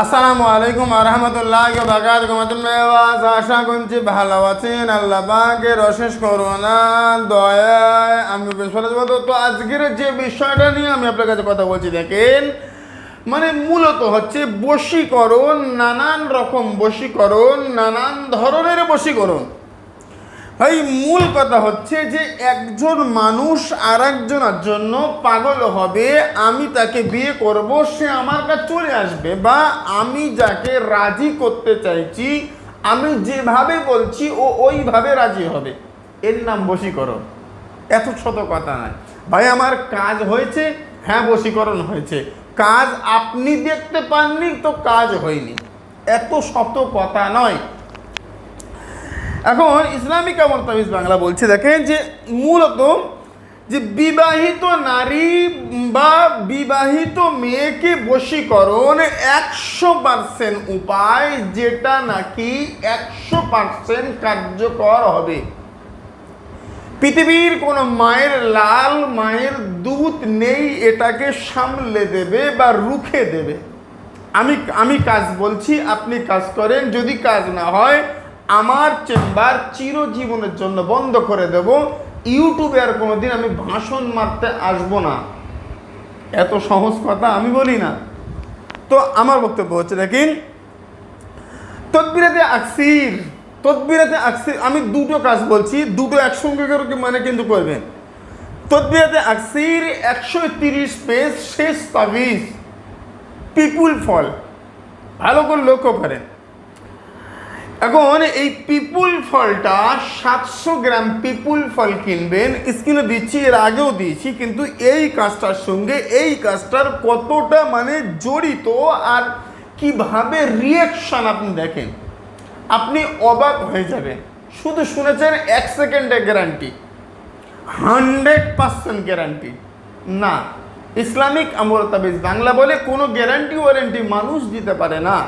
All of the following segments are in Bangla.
আসসালামু আলাইকুম আরহামদুল্লাহ বাকাত গমতুল্লাহ আশা করছি ভালো আছেন। আল্লাহ পাকের অশেষ করোনা দয়ায় আমি তো আজকের যে বিষয়টা নিয়ে আমি আপনার কাছে কথা বলছি, দেখেন মানে মূলত হচ্ছে বশীকরণ, নানান রকম বশীকরণ, নানান ধরনের বশীকরণ। ভাই মূল কথা হচ্ছে যে একজন মানুষ আর একজনের জন্য পাগল হবে, আমি তাকে বিয়ে করব, সে আমার কাছে চলে আসবে বা আমি যাকে রাজি করতে চাইছি, আমি যেভাবে বলছি ও ওইভাবে রাজি হবে। এর নাম বশীকরণ। এত শত কথা নয়। ভাই, আমার কাজ হয়েছে হ্যাঁ বশীকরণ হয়েছে। কাজ আপনি দেখতে পাননি, তো কাজ হয়নি। এত শত কথা নয়। এখন ইসলামিক আমল বাংলা বলছে, দেখেন যে মূলত যে বিবাহিত নারী বা বিবাহিত মেয়েকে বশীকরণ একশো পার্সেন্ট উপায় যেটা নাকি একশো পার্সেন্ট কার্যকর হবে। পৃথিবীর কোনো মায়ের লাল মায়ের দুধ নেই, এটাকে সামলে দেবে বা রুখে দেবে। আমি আমি কাজ বলছি, আপনি কাজ করেন, যদি কাজ না হয় আমার চেম্বার চিরজীবনের জন্য বন্ধ করে দেব। ইউটিউবে আর কোনোদিন আমি ভাষণ মারতে আসব না। এত সহজ কথা আমি বলি না। তো আমার বক্তব্য হচ্ছে, দেখেন, তদবিরাতে আকসির তদবিরাতে আকসির, আমি দুটো কাজ বলছি, দুটো একসঙ্গে করে মানে কিন্তু করবেন। তদবিরাতে আকসির একশো তিরিশ পেজ শেষ তাবিজ, পিপুল ফল, ভালো করে লক্ষ্য করেন। এখন এই পিপুল ফলটা সাতশো গ্রাম পিপুল ফল কিনবেন। স্ক্রিনে দিচ্ছি, এর আগেও দিয়েছি, কিন্তু এই কাজটার সঙ্গে এই কাজটার কতটা মানে জড়িত আর কীভাবে রিয়াকশন আপনি দেখেন, আপনি অবাক হয়ে যাবেন। শুধু শুনেছেন এক সেকেন্ডে গ্যারান্টি হান্ড্রেড পার্সেন্ট গ্যারান্টি না, ইসলামিক আমল তাবিজ বাংলা বলে কোনো গ্যারান্টি ওয়ারেন্টি মানুষ দিতে পারে না।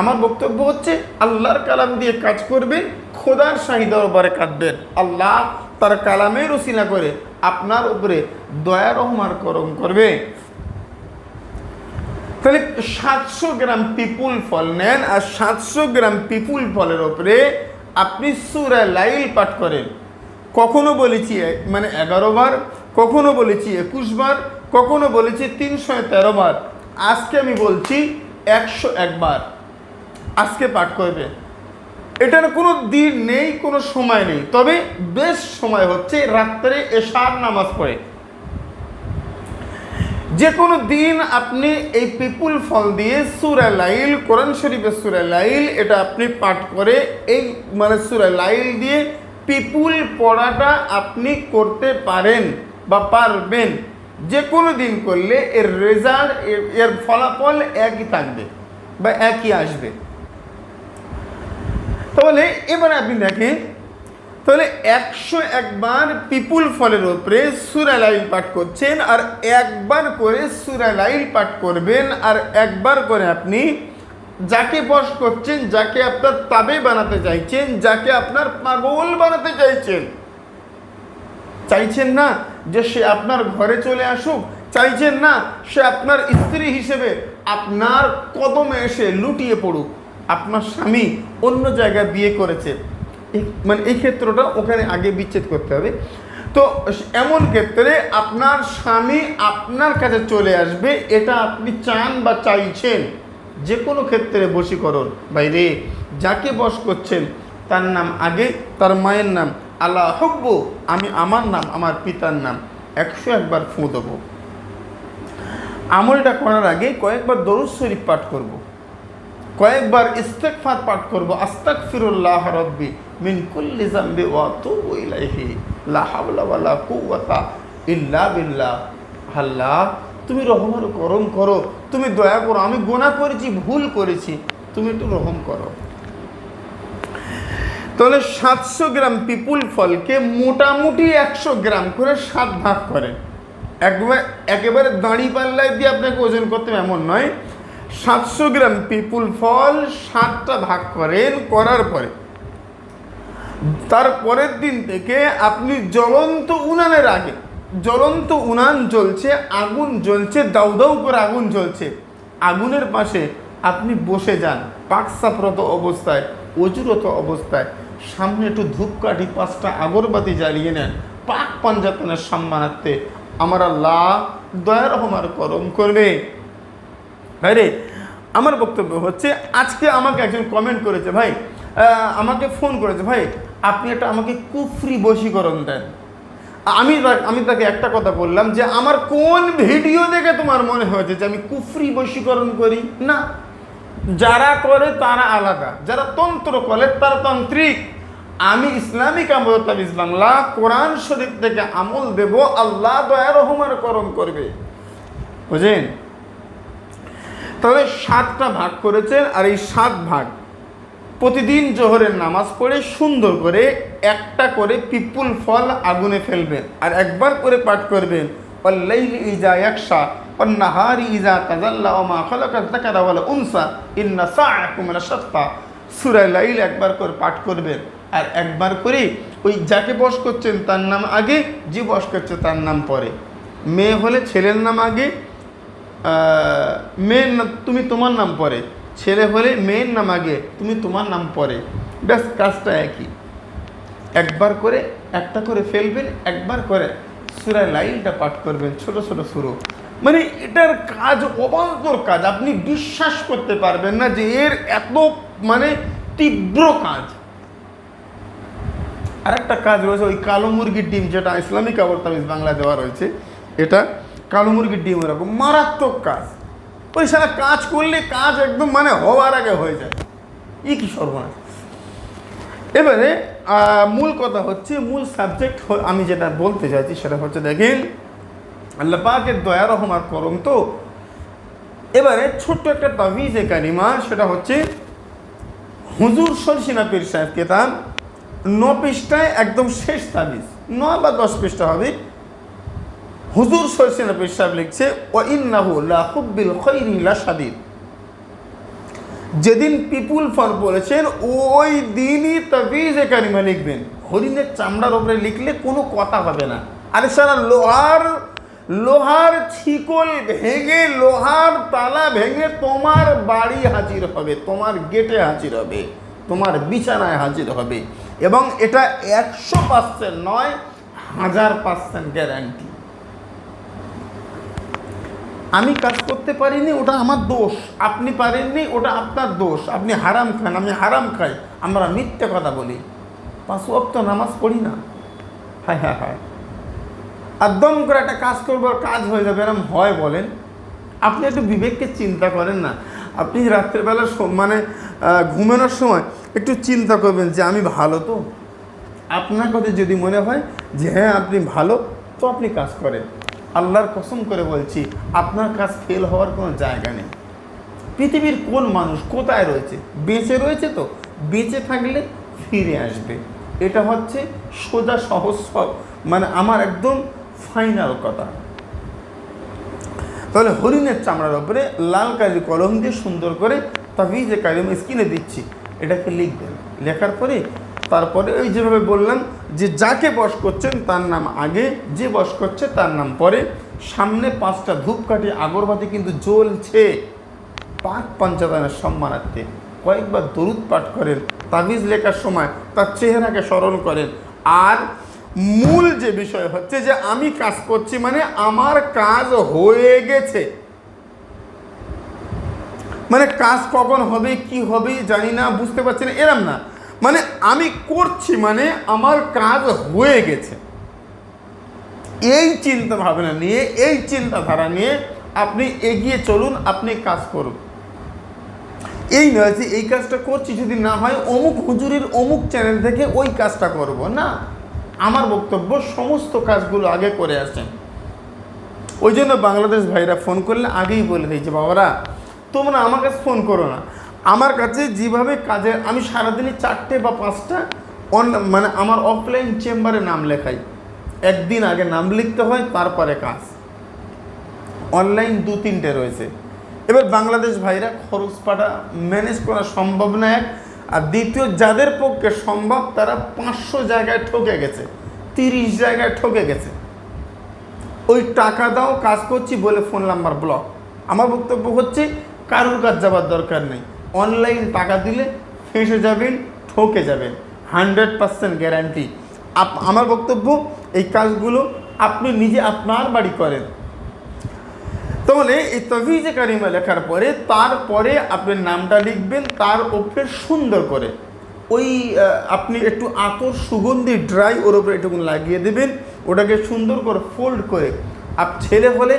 আমার বক্তব্য হচ্ছে, আল্লাহর কালাম দিয়ে কাজ করবেন খোদার শাহিদার উপরে কাটবেন আল্লাহ তার কালামে রসিনা করে আপনার উপরে দয়া রহমার করম করবে। তাহলে সাতশো গ্রাম পিপুল ফল নেন আর সাতশো গ্রাম পিপুল ফলের ওপরে আপনি সুরা লাইল পাঠ করেন। কখনো বলেছি মানে এগারো বার, কখনো বলেছি একুশ বার, কখনো বলেছি তিনশো তেরো বার। আজকে আমি বলছি একশো একবার আজকে পাঠ করবে। এটার কোনো দিন নেই, কোনো সময় নেই। তবে বেশ সময় হচ্ছে রাত্রে এশার নামাজ পড়ে। যে কোনো দিন আপনি এই পিপুল ফল দিয়ে সুরা লাইল, কোরআন শরীফের সুরা লাইল, এটা আপনি পাঠ করে এই মানে সুরা লাইল দিয়ে পিপুল পড়াটা আপনি করতে পারেন বা পারবেন। যে কোনো দিন করলে এর রেজাল্ট এর ফলাফল একই থাকবে বা একই আসবে। তাহলে এবারে আপনি দেখেন, তাহলে একশো একবার পিপুল ফলের উপরে সুরালাইল পাঠ করছেন আর একবার করে সুরালাইল পাঠ করবেন আর একবার করে আপনি যাকে বস করছেন, যাকে আপনার তাবে বানাতে চাইছেন, যাকে আপনার পাগল বানাতে চাইছেন। চাইছেন না যে সে আপনার ঘরে চলে আসুক, চাইছেন না সে আপনার স্ত্রী হিসেবে আপনার কদমে এসে লুটিয়ে পড়ুক। আপনার স্বামী অন্য জায়গায় বিয়ে করেছে। মানে এই ক্ষেত্রটা ওখানে আগে বিচ্ছেদ করতে হবে। তো এমন ক্ষেত্রে আপনার স্বামী আপনার কাছে চলে আসবে, এটা আপনি চান বা চাইছেন যে কোনো ক্ষেত্রে বশীকরণ। বাইরে যাকে বশ করছেন, তার নাম আগে, তার মায়ের নাম, আল্লাহ হব্বু, আমি আমার নাম, আমার পিতার নাম, একশো একবার ফুঁ দেবো। আমলটা করার আগে কয়েকবার দরুদ শরীফ পাঠ করব। কয়েকবার ইস্তেকফার পাঠ করব আস্তাক ফিরুল্লাহ রব্বি মিন কুল্লি জাম্বি ওয়া তুবু ইলাইহি, লা হাওলা ইল্লা আল্লাহ, তুমি রহমের করম করো, তুমি দয়া করো, আমি গোনা করেছি, ভুল করেছি, তুমি একটু রহম করো। তাহলে সাতশো গ্রাম পিপুল ফলকে মোটামুটি একশো গ্রাম করে সাত ভাগ করেন। একবার একেবারে দাঁড়ি পাল্লায় দিয়ে আপনাকে ওজন করতে এমন নয়। সাতশো গ্রাম পিপুল ফল সাতটা ভাগ করেন করার পরে। তার পরের দিন থেকে আপনি জ্বলন্ত উনানের আগে, জ্বলন্ত উনান জ্বলছে, আগুন জ্বলছে, দাউ দাউ করে আগুন জ্বলছে। আগুনের পাশে আপনি বসে যান পাকসাপরত অবস্থায়, অজুরত অবস্থায়। সামনে একটু ধূপকাঠি পাঁচটা আগরবাতি জ্বালিয়ে নেন, পাক পাঞ্জাতনের সম্মানার্থে। আমার আল্লাহ দয়া রহমার করম করবে। ভাই রে, আমার বক্তব্য হচ্ছে, আজকে আমাকে একজন কমেন্ট করেছে ভাই আমাকে ফোন করেছে, ভাই, আপনি একটা আমাকে কুফরি বশীকরণ দেন। আমি আমি তাকে একটা কথা বললাম যে, আমার কোন ভিডিও দেখে তোমার মনে হয়েছে যে আমি কুফরি বশীকরণ করি? না। যারা করে তারা আলাদা। যারা তন্ত্র করে তারা তান্ত্রিক। আমি ইসলামিক আমতাবিজ বাংলা কোরআন শরীফ থেকে আমল দেব, আল্লাহ দয়া রহমান করণ করবে। বুঝলেন তাহলে সাতটা ভাগ করেছেন আর এই সাত ভাগ প্রতিদিন জোহরের নামাজ পড়ে সুন্দর করে একটা করে পিপুল ফল আগুনে ফেলবেন আর একবার করে পাঠ করবেন। অল্লাইল ইজা একশা অন্নাহারি ইজা তাজাল্লা ওমা খলাকা যাকারা ওয়াল উনসা, ইন্না সাআকুম লাশাত্তা সূরা লাইল একবার করে পাঠ করবেন আর একবার করে ওই যাকে বস করছেন তার নাম আগে, যে বস করছে তার নাম পরে। মেয়ে হলে ছেলের নাম আগে মেয়ের তুমি তোমার নাম পরে। ছেলে হলে মেয়ের নাম আগে, তুমি তোমার নাম পরে। ব্যাস, কাজটা একই। একবার করে, একটা করে ফেলবেন, একবার করে সুরায় লাইনটা পাঠ করবেন, ছোট ছোট শুরু মানে এটার কাজ অবান্তর কাজ। আপনি বিশ্বাস করতে পারবেন না যে এর এত মানে তীব্র কাজ। আর একটা কাজ রয়েছে, ওই কালো মুরগির ডিম, যেটা ইসলামিক আবরতামিজ বাংলা দেওয়া রয়েছে, এটা কালো মুরগির ডিম এরকম মারাত্মক কাজ। ওই সারা কাজ করলে কাজ একদম মানে হওয়ার আগে হয়ে যায়। ই কি সর্বনাশ। এবারে মূল কথা হচ্ছে, মূল সাবজেক্ট আমি যেটা বলতে চাইছি সেটা হচ্ছে দেখেন, আল্লাহ পাকের দয়া রহমার করম তো। এবারে ছোট্ট একটা তাবিজে কালিমা সেটা হচ্ছে, হুজুর সরসিনা পীর সাহেব কেতাব ন পৃষ্ঠায় একদম শেষ তাবিজ, ন বা দশ পৃষ্ঠা হবে। হুজুর সরসিনা পীর সাহেব লিখছে ও ইন্নাহু লা হুব্বিল খৈরি লা শাদীদ। যেদিন পিপুল ফর বলেছেন, ওই দিনই তাবিজে কারিমা লিখবেন। হরিণের চামড়ার ওপরে লিখলে কোনো কথা হবে না। আরে সারা লোহার লোহার ছিকল ভেঙে, লোহার তালা ভেঙে তোমার বাড়ি হাজির হবে, তোমার গেটে হাজির হবে, তোমার বিছানায় হাজির হবে। এবং এটা একশো পার্সেন্ট নয়, হাজার পার্সেন্ট গ্যারান্টি। আমি কাজ করতে পারিনি, ওটা আমার দোষ। আপনি পারেননি, ওটা আপনার দোষ। আপনি হারাম খান, আমি হারাম খাই। আমরা মিথ্যে কথা বলি। পাঁচ ওয়াক্ত নামাজ পড়ি না। হায় হ্যাঁ হায়। একদম করে একটা কাজ করব কাজ হয়ে যাবে, এরম হয় বলেন। আপনি একটু বিবেককে চিন্তা করেন না। আপনি রাত্রেবেলা মানে ঘুমানোর সময় একটু চিন্তা করবেন যে, আমি ভালো তো? আপনার কথা যদি মনে হয় যে হ্যাঁ আপনি ভালো, তো আপনি কাজ করেন। আল্লাহর কসম করে বলছি, আপনার কাজ ফেল হওয়ার কোনো জায়গা নেই। পৃথিবীর কোন মানুষ কোথায় রয়েছে? বেঁচে রয়েছে তো? বেঁচে থাকলে ফিরে আসবে। এটা হচ্ছে সোজা সহজ মানে আমার একদম ফাইনাল কথা। তাহলে হরিণের চামড়ার উপরে লাল কালি কলম দিয়ে সুন্দর করে তাবিজে কালিম স্কিনে দিচ্ছি। এটাকে লিখবেন। লেখার পরে তারপরে ওই যেভাবে বললাম যে যাকে বস করছেন তার নাম আগে, যে বস করছে তার নাম পরে। সামনে পাঁচটা ধূপকাঠি, আগরবাতি কিন্তু জ্বলছে। পাক পঞ্চাদানের সম্মানার্থে। কয়েকবার দরুদ পাঠ করেন, তাবিজ লেখার সময় তার চেহারাকে স্মরণ করেন। আর মূল যে বিষয় হচ্ছে যে আমি কাজ করছি মানে আমার কাজ হয়ে গেছে। মানে কাজ কখন হবে, কি হবে জানি না, বুঝতে পারছি না, এরম না। মানে আমি করছি মানে আমার কাজ হয়ে গেছে। এই চিন্তা ভাবনা নিয়ে, এই চিন্তাধারা নিয়ে আপনি এগিয়ে চলুন, আপনি কাজ করুন। এই নয় যে এই কাজটা করছি, যদি না হয় অমুক হুজুরের অমুক চ্যানেল থেকে ওই কাজটা করব, না। আমার বক্তব্য সমস্ত কাজগুলো আগে করে আসেন। ওই জন্য বাংলাদেশ ভাইরা ফোন করলে আগেই বলে দিয়েছে বাবারা, তোমরা আমার কাছে ফোন করো না। আমার কাছে যেভাবে কাজের, আমি সারাদিনে চারটে বা পাঁচটা অন মানে আমার অফলাইন চেম্বারে নাম লেখাই। একদিন আগে নাম লিখতে হয়, তারপরে কাজ। অনলাইন দু তিনটে রয়েছে। এবার বাংলাদেশ ভাইরা খরচ পাটা ম্যানেজ করা সম্ভব না এক, আর দ্বিতীয়, যাদের পক্ষে সম্ভব, তারা পাঁচশো জায়গায় ঠকে গেছে, তিরিশ জায়গায় ঠকে গেছে। ওই টাকা দাও, কাজ করছি বলে ফোন নাম্বার ব্লক আমার বক্তব্য হচ্ছে, কারুর কাজ যাবার দরকার নেই। অনলাইন টাকা দিলে ফেঁসে যাবেন, ঠকে যাবেন। হান্ড্রেড পার্সেন্ট গ্যারান্টি আপ আমার বক্তব্য, এই কাজগুলো আপনি নিজে আপনার বাড়ি করেন। তাহলে এই তভিজে কারিমা লেখার পরে, তারপরে আপনি নামটা লিখবেন, তার ওপরে সুন্দর করে। ওই আপনি একটু আতর সুগন্ধি ড্রাই ওর ওপরে একটু লাগিয়ে দেবেন। ওটাকে সুন্দর করে ফোল্ড করে। আপ ছেলে হলে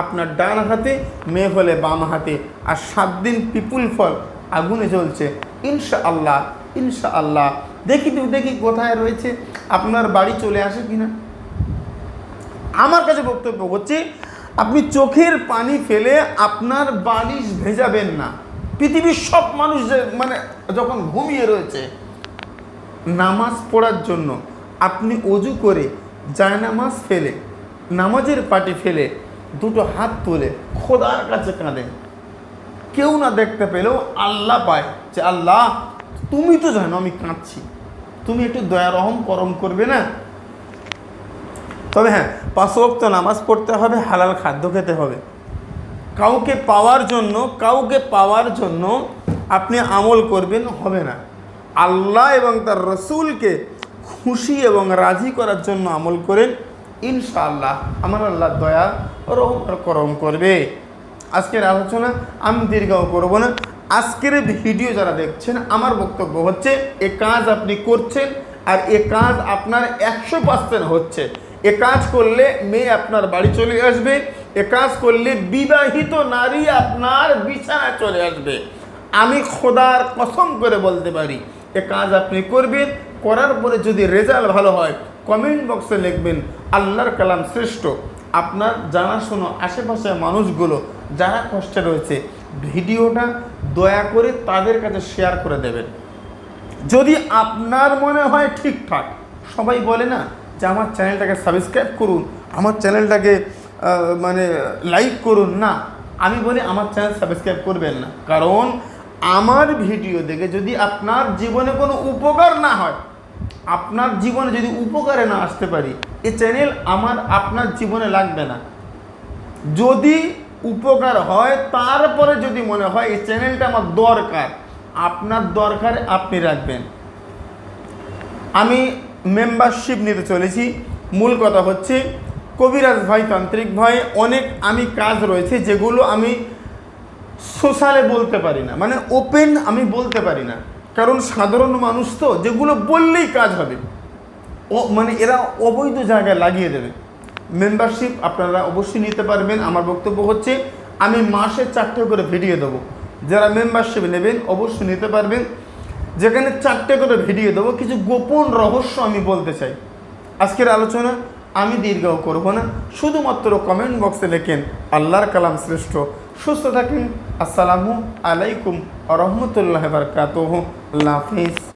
আপনার ডান হাতে মেয়ে হলে বাম হাতে, আর সাত দিন পিপুল ফল আগুনে জ্বলছে। ইনশা আল্লাহ ইনশা আল্লাহ দেখি তো, দেখি কোথায় রয়েছে। আপনার বাড়ি চলে আসে কিনা? আমার কাছে বক্তব্য হচ্ছে, আপনি চোখের পানি ফেলে আপনার বালিশ ভেজাবেন না। পৃথিবীর সব মানুষ মানে যখন ঘুমিয়ে রয়েছে, নামাজ পড়ার জন্য আপনি অজু করে জায়নামাজ ফেলে, নামাজের পাটি ফেলে দুটো হাত তুলে খোদার কাছে কাঁদেন কেউ না দেখতে পেলেও আল্লাহ পায় যে, আল্লাহ, তুমি তো জানো আমি কাঁদছি। তুমি একটু দয়া রহম করম করবে না? তবে হ্যাঁ পাঁচ ওয়াক্ত নামাজ পড়তে হবে, হালাল খাদ্য খেতে হবে। কাউকে পাওয়ার জন্য, কাউকে পাওয়ার জন্য আপনি আমল করবেন হবে না। আল্লাহ এবং তার রসুলকে খুশি এবং রাজি করার জন্য আমল করেন, ইনশাআল্লাহ। আমার আল্লাহ দয়া রহম আর করম করবে। আজকের আলোচনা আমি দীর্ঘ করব না। আজকের ভিডিও যারা দেখছেন, আমার বক্তব্য হচ্ছে, এ কাজ আপনি করছেন আর এ কাজ আপনার একশো পার্সেন্ট হচ্ছে। এ কাজ করলে মেয়ে আপনার বাড়ি চলে আসবে, এ কাজ করলে বিবাহিত নারী আপনার বিছানায় চলে আসবে। আমি খোদার কসম করে বলতে পারি, এ কাজ আপনি করবেন, করার পরে যদি রেজাল্ট ভালো হয়, কমেন্ট বক্সে লিখবেন, আল্লাহর কালাম শ্রেষ্ঠ। আপনার জানাশোনো আশেপাশের মানুষগুলো যারা কষ্টে রয়েছে, ভিডিওটা দয়া করে তাদের কাছে শেয়ার করে দেবেন। যদি আপনার মনে হয় ঠিকঠাক, সবাই বলে না যে আমার চ্যানেলটাকে সাবস্ক্রাইব করুন, আমার চ্যানেলটাকে মানে লাইক করুন, না। আমি বলি আমার চ্যানেল সাবস্ক্রাইব করবেন না। কারণ আমার ভিডিও দেখে যদি আপনার জীবনে কোনো উপকার না হয় আপনার জীবনে যদি উপকারে না আসতে পারি, এ চ্যানেল আমার আপনার জীবনে লাগবে না। যদি উপকার হয়, তারপরে যদি মনে হয়, এই চ্যানেলটা আমার দরকার, আপনার দরকার আপনি রাখবেন। আমি মেম্বারশিপ নিতে চলেছি। মূল কথা হচ্ছে, কবিরাজ ভাই, তান্ত্রিক ভাই, অনেক আমি কাজ রয়েছে যেগুলো আমি সোশ্যালে বলতে পারি না। মানে ওপেন আমি বলতে পারি না। কারণ সাধারণ মানুষ তো, যেগুলো বললেই কাজ হবে। ও মানে এরা অবৈধ জায়গায় লাগিয়ে দেবে। মেম্বারশিপ আপনারা অবশ্যই নিতে পারবেন। আমার বক্তব্য হচ্ছে, আমি মাসে চারটে করে ভিডিও দেবো। যারা মেম্বারশিপ নেবেন, অবশ্যই নিতে পারবেন। যেখানে চারটে করে ভিডিও দেবো, কিছু গোপন রহস্য আমি বলতে চাই। আজকের আলোচনা আমি দীর্ঘ করব না। শুধুমাত্র কমেন্ট বক্সে লেখেন, আল্লাহর কালাম শ্রেষ্ঠ। সুস্থ থাকেন। আসসালামু আলাইকুম রহমতুল্লাহ বারকাত আল্লাহ হাফিজ।